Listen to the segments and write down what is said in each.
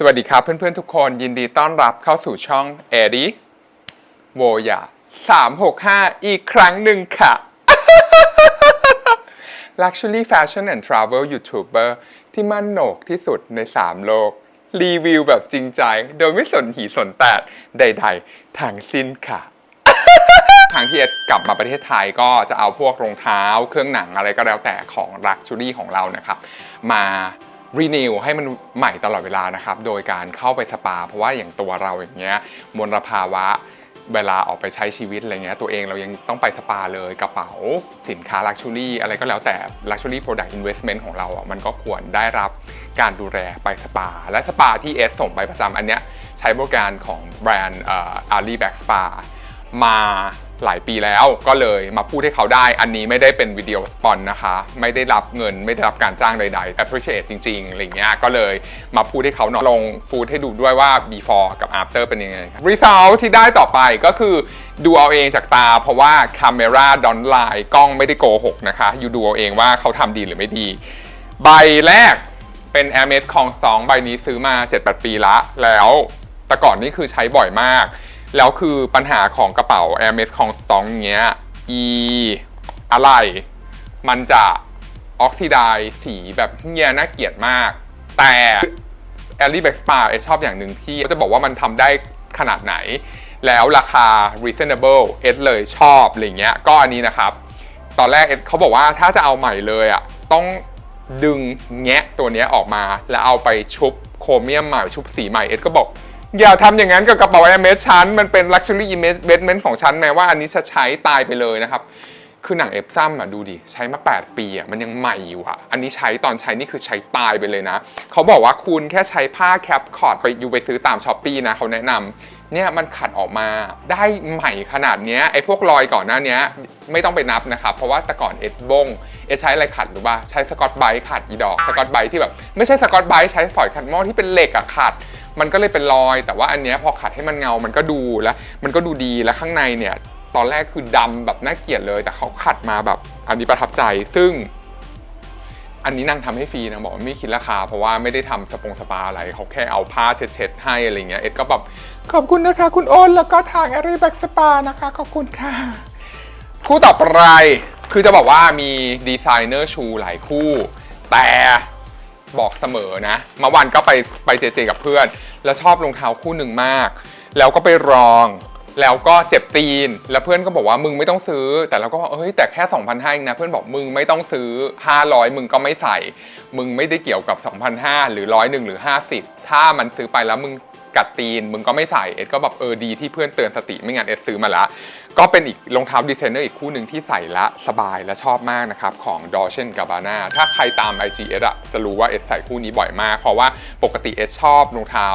สวัสดีครับเพื่อนๆทุกคนยินดีต้อนรับเข้าสู่ช่องเอดีโวยา365อีกครั้งหนึ่งค่ะ Luxury Fashion and Travel YouTuber ที่มั่นโหนกที่สุดใน 3 โลก รีวิวแบบจริงใจ โดยไม่สนหีสนแตดใดๆทางสิ้นค่ะครั้งที่เอ็ดกลับมาประเทศไทยก็จะเอาพวกรองเท้า เครื่องหนังอะไรก็แล้วแต่ของลักชูรี่ของเรานะครับ มา รีนิวให้มันใหม่ตลอดเวลานะครับ โดยการเข้าไปสปา เพราะว่าอย่างตัวเราอย่างเงี้ยมลภาวะเวลาออกไปใช้ชีวิตอะไรเงี้ยตัวเองเรายังต้องไปสปาเลยกระเป๋าสินค้าลักชูรี่อะไรก็แล้วแต่ลักชูรี่โปรดักต์อินเวสเมนต์ของเราอะมันก็ควรได้รับการดูแลไปสปา และสปาที่เอสส่งไปประจำอันเนี้ยใช้บริการของแบรนด์อารีแบ็กสปามา หลายปีแล้วก็เลยมาพูดให้เขาได้ อันนี้ไม่ได้เป็นวิดีโอสปอนนะคะ ไม่ได้รับเงินไม่ได้รับการจ้างใดๆ appreciate จริงๆอะไรเงี้ยก็เลยมาพูดให้เขาหน่อยลงฟูดให้ดูด้วยว่า before กับ after เป็นยังไงครับ result ที่ได้ต่อไปก็คือดูเอาเองจากตา เพราะว่า camera don't lie กล้องไม่ได้โกหกนะคะอยู่ดูเอาเองว่าเขาทำดีหรือไม่ดี ใบแรกเป็น a i r m e d ของสองใบนี้ซื้อมา 7-8 ปีละแล้วแต่ก่อนนี่คือใช้บ่อยมาก แล้วคือปัญหาของกระเป๋า Air m e s ของสองเงี้ยอีอะไร มันจะออกซิไดสีแบบเฮียน่าเกลียดมาก แต่แอลลี่แบ็กสปาเอชอบอย่างหนึ่งที่เขาจะบอกว่ามันทำได้ขนาดไหน แล้วราคา reasonable เอสเลยชอบอะไรเงี้ย ก็อันนี้นะครับ ตอนแรกเอสเขาบอกว่าถ้าจะเอาใหม่เลยอะต้องดึงแงะตัวเนี้ยออกมา แล้วเอาไปชุบโครเมียมใหม่ชุบสีใหม่เอสก็บอก อย่าทำอย่างนั้นกับกระเป๋าแอร์เมสชั้น มันเป็น luxury investment ของฉันแม้ว่าอันนี้จะใช้ตายไปเลยนะครับ คือหนังเอฟซัมอะดูดิ ใช้มา 8 ปีอะมันยังใหม่อยู่อะ อันนี้ใช้ตอนใช้นี่คือใช้ตายไปเลยนะ เขาบอกว่าคุณแค่ใช้ผ้าแคปคอร์ดไปอยู่ไปซื้อตามช้อปปีนะเขาแนะนำเนี่ยมันขัดออกมาได้ใหม่ขนาดเนี้ยไอ้พวกรอยก่อนหน้าเนี้ยไม่ต้องไปนับนะครับ เพราะว่าแต่ก่อนเอ็ดบงเอ็ดใช้อะไรขัดหรือว่าใช้สกอตไบรท์ขัดอีดอกสกอตไบรท์ที่แบบไม่ใช่สกอตไบรท์ใช้ฝอยขัดหม้อที่เป็นเหล็กอะขัด มันก็เลยเป็นรอย แต่ว่าอันเนี้ยพอขัดให้มันเงา มันก็ดูแล้ว มันก็ดูดีแล้วข้างในเนี่ย ตอนแรกคือดำแบบน่าเกลียดเลย แต่เขาขัดมาแบบอันนี้ประทับใจ ซึ่ง อันนี้นางทำให้ฟรีนางบอกว่าไม่คิดราคา เพราะว่าไม่ได้ทำสปงสปาอะไรเขาแค่เอาผ้าเช็ดๆให้อะไรเงี้ยเอ็ดก็แบบขอบคุณนะคะ คุณโอนแล้วก็ทางอารีแบ็กสปานะคะขอบคุณค่ะคู่ต่อไปคือจะบอกว่ามีดีไซเนอร์ชูหลายคู่ แต่ บอกเสมอนะเมื่อวันก็ไปไปเจเจกับเพื่อน แล้วชอบรองเท้าคู่หนึ่งมาก แล้วก็ไปลองแล้วก็เจ็บตีน แล้วเพื่อนก็บอกว่ามึงไม่ต้องซื้อ แต่เราก็บอกเอ้ยแต่แค่2,500เองนะ เพื่อนบอกมึงไม่ต้องซื้อ 500 มึงก็ไม่ใส่ มึงไม่ได้เกี่ยวกับ2,500หรือร้อยหนึ่งหรือ 50 ถ้ามันซื้อไปแล้วมึงกัดตีน มึงก็ไม่ใส่ เอ็ดก็แบบเออดีที่เพื่อนเตือนสติไม่งั้นเอ็ดซื้อมาละ ก็เป็นอีกรองเท้าดีไซเนอร์อีกคู่หนึ่งที่ใส่ละสบายและชอบมากนะครับ ของ Dolce Gabbana ถ้าใครตาม IG เอ็ดอะจะรู้ว่าเอ็ดใส่คู่นี้บ่อยมาก เพราะว่าปกติเอ็ดชอบรองเท้า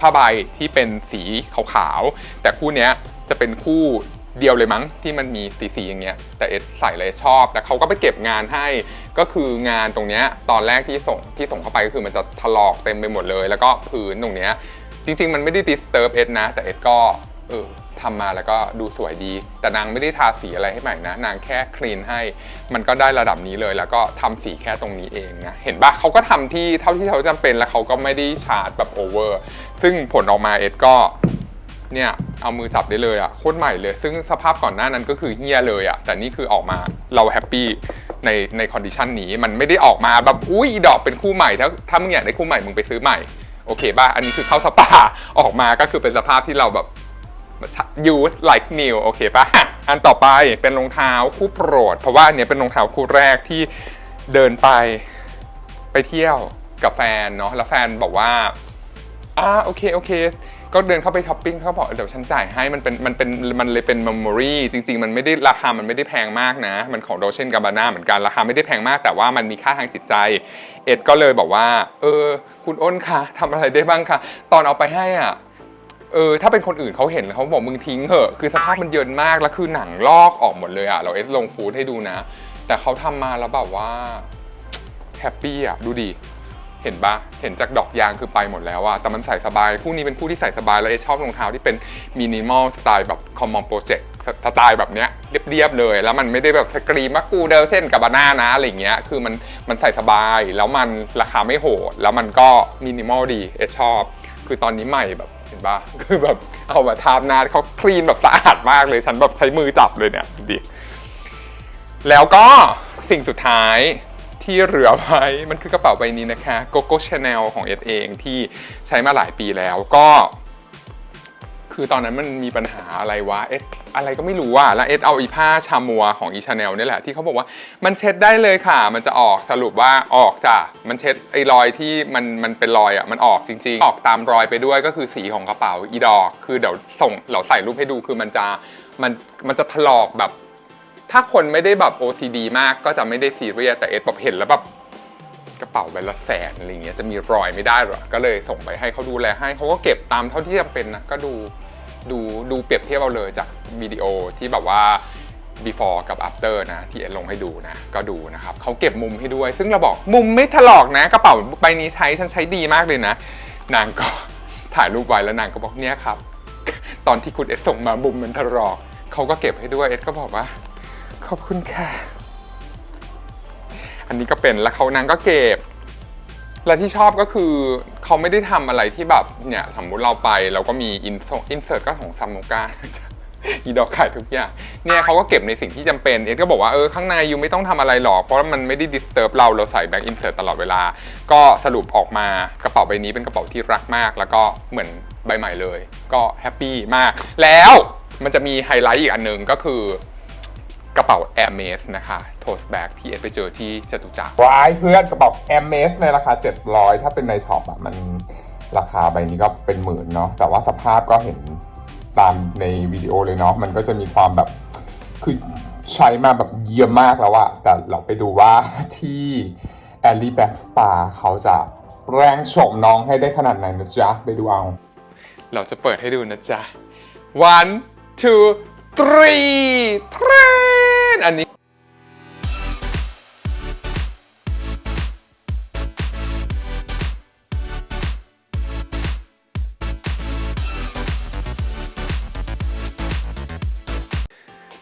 ผ้าใบที่เป็นสีขาวๆ แต่คู่นี้จะเป็นคู่เดียวเลยมั้งที่มันมีสีๆอย่างเงี้ยแต่เอสใส่เลยชอบแล้วเขาก็ไปเก็บงานให้ก็คืองานตรงเนี้ยตอนแรกที่ส่งที่ส่งเข้าไปก็คือมันจะถลอกเต็มไปหมดเลย แล้วก็พื้นตรงเนี้ยจริง ๆ มันไม่ได้ดิสเ u ร์บเอสนะ แต่เอสก็เออ ทำมาแล้วก็ดูสวยดี แต่นางไม่ได้ทาสีอะไรให้ใหม่นะ นางแค่คลีนให้ มันก็ได้ระดับนี้เลยแล้วก็ทำสีแค่ตรงนี้เองนะ เห็นปะเขาก็ทำที่เท่าที่เขาจำเป็นแล้วเขาก็ไม่ได้ชาร์จแบบโอเวอร์ ซึ่งผลออกมาเอสก็เนี่ยเอามือจับได้เลยอะ่ะโคตรใหม่เลย ซึ่งสภาพก่อนหน้านั้นก็คือเฮี้ยเลยอะ่ะ แต่นี่คือออกมาเราแฮปปี้ในในคอนดิชันนี้มันไม่ได้ออกมาแบบอุ้ยดอกเป็นคู่ใหม่ ถ้าถ้ามึงอยากได้คู่ใหม่มึงไปซื้อใหม่ โอเคป่ะอันนี้คือเข้าสปาออกมาก็คือเป็นสภาพที่เราแบบ use like new โอเคป่ะอันต่อไปเป็นรองเท้าคู่โปรด เพราะว่าเนี้ยเป็นรองเท้าคู่แรกที่เดินไปไปเที่ยวกับแฟนเนาะแล้วแฟนบอกว่าอ่าโอเคโอเคก็เดินเข้าไปท็อปปิ้งเขาบอกเดี๋ยวฉันจ่ายให้มันเป็นมันเป็นมันเลยเป็น memory จริง ๆ มันไม่ได้ราคามันไม่ได้แพงมากนะ มันของโดเชนกาบาน่าเหมือนกันราคาไม่ได้แพงมากแต่ว่ามันมีค่าทางจิตใจ เอ็ดก็เลยบอกว่า เออ คุณอ้นคะทำอะไรได้บ้างคะตอนเอาไปให้อะ เออถ้าเป็นคนอื่นเขาเห็นเขาบอกมึงทิ้งเหอะ คือสภาพมันเยินมากแล้วคือหนังลอกออกหมดเลยอะเราเอสลงฟูดให้ดูนะ แต่เขาทำมาแล้วแบบว่าแฮปปี้อะดูดิเห็นปะเห็นจากดอกยางคือไปหมดแล้วอะแต่มันใส่สบาย คู่นี้เป็นคู่ที่ใส่สบาย แล้วเอชอบรองเท้าที่เป็นมินิมอลสไตล์แบบคอมมอนโปรเจกต์สไตล์แบบเนี้ยเรียบๆเลย แล้วมันไม่ได้แบบสกรีมว่ากูเดลเช่นกับบาน่านะอะไรเงี้ย คือมันมันใส่สบาย แล้วมันราคาไม่โหด แล้วมันก็มินิมอลดี เอชอบ คือตอนนี้ใหม่แบบ ห็นปะคือแบบเอามาทาบหนาเขาคลีนแบบสะอาดมากเลย ฉันแบบใช้มือจับเลยเนี่ยดูดิแล้วก็สิ่งสุดท้ายที่เหลือไว้มันคือกระเป๋าใบนี้นะคะ Coco Chanel ของเอ็ดเองที่ใช้มาหลายปีแล้วก็ คือตอนนั้นมันมีปัญหาอะไรวะเอ็ดอะไรก็ไม่รู้ว่าแล้วเอ็ดเอาอีผ้าชามัวของอีชาแนลนี่แหละที่เขาบอกว่ามันเช็ดได้เลยค่ะ มันจะออกสรุปว่าออกจ้ะมันเช็ดไอ้รอยที่มันมันเป็นรอยอะมันออกจริง ๆ ออกตามรอยไปด้วยก็คือสีของกระเป๋าอีดอกคือเดี๋ยวส่งเราใส่รูปให้ดูคือมันจะมันมันจะถลอกแบบ ถ้าคนไม่ได้แบบ OCD มากก็จะไม่ได้ซีเรียสแต่เอ็ดแบบเห็นแล้วแบบกระเป๋าใบละแสนอะไรเงี้ยจะมีรอยไม่ได้หรอ ก็เลยส่งไปให้เขาดูแลให้เขาก็เก็บตามเท่าที่จำเป็นนะก็ดู ดูดูเปรียบเทียบเอาเลยจากวิดีโอที่แบบว่า before กับ after นะที่เอ็ดลงให้ดูนะ ก็ดูนะครับเขาเก็บมุมให้ด้วย ซึ่งเราบอกมุมไม่ถลอกนะกระเป๋าใบนี้ใช้ฉันใช้ดีมากเลยนะ นางก็ถ่ายรูปไว้แล้วนางก็บอกเนี่ยครับ ตอนที่คุณเอ็ดส่งมามุมมันถลอกเขาก็เก็บให้ด้วยเอ็ดก็บอกว่า ขอบคุณค่ะ อันนี้ก็เป็นแล้วเขานางก็เก็บ และที่ชอบก็คือ เขาไม่ได้ทำอะไรที่แบบเนี่ยสมมติเราไปเราก็มีอินอินเสิร์ตก็ของซัมโมกาอีดอกขายทุกอย่างเนี่ยเขาก็เก็บในสิ่งที่จำเป็นเอ็ดก็บอกว่าเออข้างในยูไม่ต้องทำอะไรหรอกเพราะมันไม่ได้ดิสเ u r b เราเราใส่แบ็กอินเสิร์ตตลอดเวลา ก็สรุปออกมากระเป๋าใบนี้เป็นกระเป๋าที่รักมาก แล้วก็เหมือนใบใหม่เลย ก็แฮปปี้มาก แล้วมันจะมีไฮไลท์อีกอันหนึ่งก็คือ กระเป๋า a i r m e s นะคะโทสแบ็กที่เอ็ดไปเจอที่จตุจักรวายเพื่อนกระเป๋า a i r m e s ในราคา 700 ถ้าเป็นในช็อปอะมันราคาใบนี้ก็เป็นหมื่นเนาะแต่ว่าสภาพก็เห็นตามในวิดีโอเลยเนาะมันก็จะมีความแบบคือใช้มาแบบเยี่ยมมากแล้วอะแต่เราไปดูว่าที่แอลลี่แบ็กสปาเขาจะแปลงโฉมน้องให้ได้ขนาดไหนนะจ๊ะ ไปดูเอา เราจะเปิดให้ดูนะจ๊ะ one two three เทร นอันนี้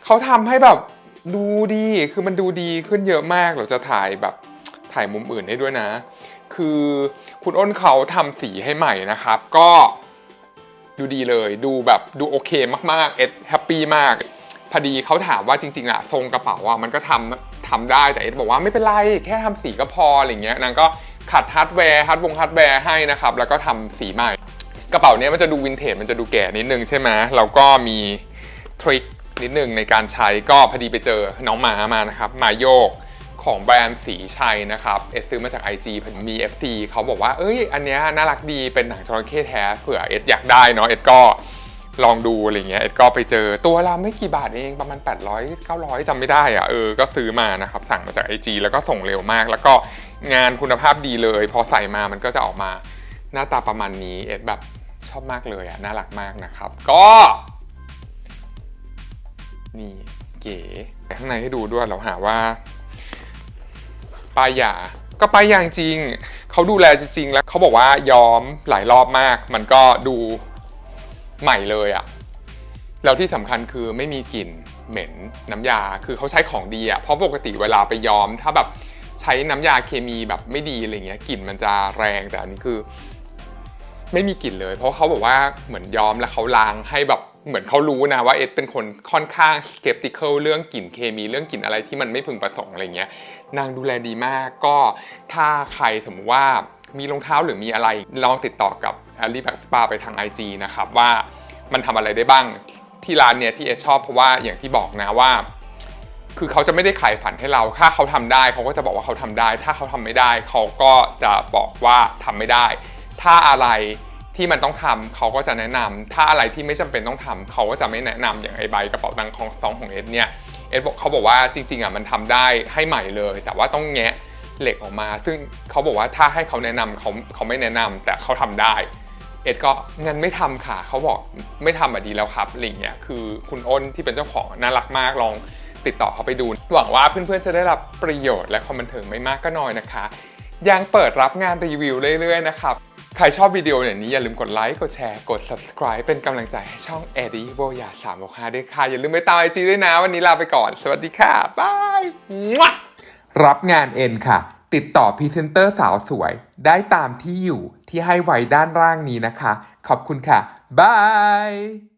เขาทำให้แบบดูดีคือมันดูดีขึ้นเยอะมากเราจะถ่ายแบบถ่ายมุมอื่นให้ด้วยนะ คือคุณอ้นเขาทำสีให้ใหม่นะครับ ก็ดูดีเลย ดูแบบดูโอเคมากๆ เอ็ดแฮปปี้มาก พอดีเขาถามว่าจริงๆอะทรงกระเป๋าอะมันก็ทำทำได้แต่เอ็ดบอกว่าไม่เป็นไรแค่ทำสีก็พออะไรเงี้ยนางก็ขัดฮาร์ดแวร์ฮาร์ดวงฮาร์ดแวร์ให้นะครับแล้วก็ทำสีใหม่ กระเป๋าเนี้ยมันจะดูวินเทจมันจะดูแก่นิดนึงใช่ไหมแล้วก็มีทริคนิดนึงในการใช้ก็พอดีไปเจอน้องหมามานะครับหมาโยกของแบรนด์สีชัยนะครับเอ็ดซื้อมาจาก IG ผมมี FC เขาบอกว่าเอ้ย อันเนี้ยน่ารักดีเป็นหนังจระเข้แท้เผื่อเอ็ดอยากได้เนาะเอ็ดก็ ลองดูอะไรเงี้ยเอ็ดก็ไปเจอตัวละไม่กี่บาทเองประมาณ 800 900จำไม่ได้อะเออก็ซื้อมานะครับสั่งมาจาก IG แล้วก็ส่งเร็วมาก แล้วก็งานคุณภาพดีเลย พอใส่มามันก็จะออกมาหน้าตาประมาณนี้เอ็ดแบบชอบมากเลยอะน่ารักมากนะครับ ก็ นี่เก๋ข้างในให้ดูด้วยเราหาว่าป้ายยาก็ป้ายยางจริง เขาดูแลจริงๆแล้วเขาบอกว่าย้อมหลายรอบมาก มันก็ดู ใหม่เลยอะแล้วที่สำคัญคือไม่มีกลิ่นเหม็นน้ำยาคือเขาใช้ของดีอะเพราะปกติเวลาไปย้อม ถ้าแบบใช้น้ำยาเคมีแบบไม่ดีอะไรเงี้ยกลิ่นมันจะแรงแต่อันนี้คือ ไม่มีกลิ่นเลย เพราะเขาบอกว่าเหมือนย้อมแล้วเขาล้างให้แบบเหมือนเขารู้นะว่าเอ็ดเป็นคนค่อนข้าง skeptical เรื่องกลิ่นเคมีเรื่องกลิ่นอะไรที่มันไม่พึงประสงค์อะไรเงี้ย นางดูแลดีมากก็ถ้าใครสมมติว่า มีรองเท้าหรือมีอะไร ลองติดต่อกับ a l l y b a c k Spa ไปทาง IG นะครับว่ามันทำอะไรได้บ้างที่ร้านเนี่ยที่เอชอบเพราะว่าอย่างที่บอกนะว่า คือเขาจะไม่ได้ขายฝันให้เรา ถ้าเขาทำได้เขาก็จะบอกว่าเขาทำได้ ถ้าเขาทำไม่ได้ เขาก็จะบอกว่าทำไม่ได้ ถ้าอะไรที่มันต้องทำเขาก็จะแนะนำถ้าอะไรที่ไม่จำเป็นต้องทำเขาก็จะไม่แนะนำอย่างไอใบกระเป๋าตังค์ของซองของเอ็ดเนี่ยเอ็ดบอกเขาบอกว่าจริงๆอะมันทำได้ให้ใหม่เลย แต่ว่าต้องแงะ เหล็กออกมา ซึ่งเขาบอกว่าถ้าให้เขาแนะนำเขาเขาไม่แนะนำแต่เขาทำได้ เอ็ดก็งั้นไม่ทำค่ะเขาบอกไม่ทำอะดีแล้วครับอะไรเงี้ยคือคุณอ้นที่เป็นเจ้าของน่ารักมากลองติดต่อเขาไปดู หวังว่าเพื่อนๆจะได้รับประโยชน์และความบันเทิงไม่มากก็น้อยนะคะ ยังเปิดรับงานรีวิวเรื่อยๆนะครับใครชอบวิดีโออย่างนี้อย่าลืมกดไลค์กดแชร์กด subscribe เป็นกำลังใจให้ช่อง e d d i e โบยา365ด้วยค่ะ อย่าลืมไปตามไอจีด้วยนะ วันนี้ลาไปก่อน สวัสดีค่ะ บาย รับงานเอ็นค่ะ ติดต่อพรีเซนเตอร์สาวสวย ได้ตามที่อยู่ที่ให้ไว้ด้านล่างนี้นะคะ ขอบคุณค่ะ บาย